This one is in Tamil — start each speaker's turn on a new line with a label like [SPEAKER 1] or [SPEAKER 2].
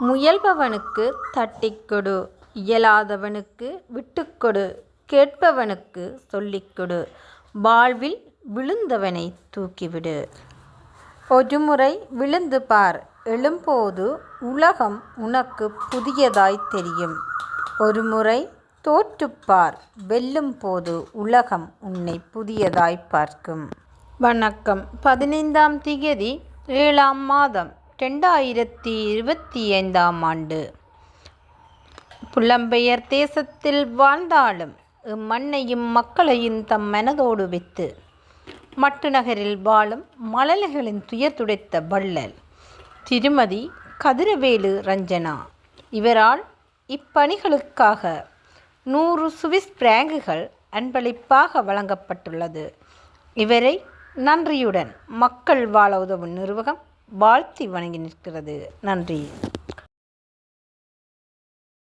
[SPEAKER 1] முயல்பவனுக்கு தட்டிக்கொடு இயலாதவனுக்கு விட்டுக்கொடு கேட்பவனுக்கு சொல்லிக்கொடு வாழ்வில் விழுந்தவனை தூக்கிவிடு. ஒருமுறை விழுந்து பார் எழும்போது உலகம் உனக்கு புதியதாய் தெரியும். ஒருமுறை தோற்றுப்பார் பார் வெல்லும்போது உலகம் உன்னை புதியதாய் பார்க்கும். வணக்கம் பதினைந்தாம் திகதி ஏழாம் மாதம் இரண்டாயிரத்தி இருபத்தைந்தாம் ஆண்டு. புலம்பெயர் தேசத்தில் வாழ்ந்தாலும் இம்மண்ணையும் மக்களையும் தம் மனதோடு வைத்து மட்டு நகரில் வாழும் மழலைகளின் துயர் துடைத்த வள்ளல் திருமதி கதிரவேலு ரஞ்சனா. இவரால் இப்பணிகளுக்காக நூறு சுவிஸ் பிராங்குகள் அன்பளிப்பாக வழங்கப்பட்டுள்ளது. இவரை நன்றியுடன் மக்கள் வாழ உதவும் நிறுவகம் வாழ்த்தி வணங்கி நிற்கிறது. நன்றி.